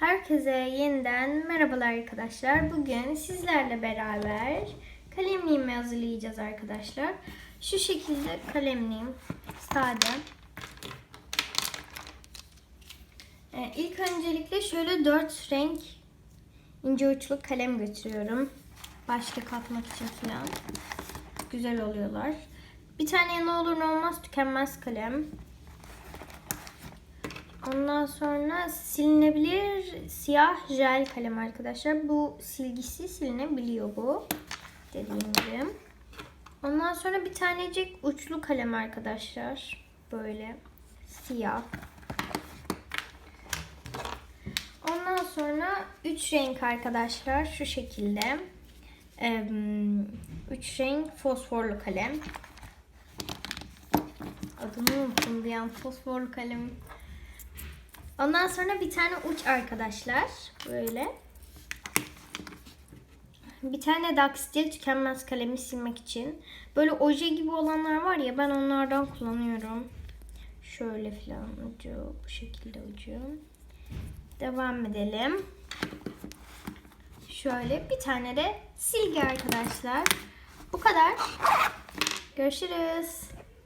Herkese yeniden merhabalar arkadaşlar. Bugün sizlerle beraber kalemliğimi hazırlayacağız arkadaşlar. Şu şekilde kalemliğim sade. Ee, ilk öncelikle şöyle dört renk ince uçlu kalem götürüyorum. Başlık atmak için falan. Güzel oluyorlar. Bir tane ne olur ne olmaz tükenmez kalem. Ondan sonra silinebilir siyah jel kalem arkadaşlar. Bu silgisi silinebiliyor bu. Dediğim gibi. Ondan sonra bir tanecik uçlu kalem arkadaşlar. Böyle siyah. Ondan sonra üç renk arkadaşlar şu şekilde. Ee, üç renk fosforlu kalem. Adını unuttum bir an fosforlu kalem. Ondan sonra bir tane uç arkadaşlar. Böyle. Bir tane Daxtil tükenmez kalemi silmek için. Böyle oje gibi olanlar var ya ben onlardan kullanıyorum. Şöyle falan ucu. Bu şekilde ucu. Devam edelim. Şöyle bir tane de silgi arkadaşlar. Bu kadar. Görüşürüz.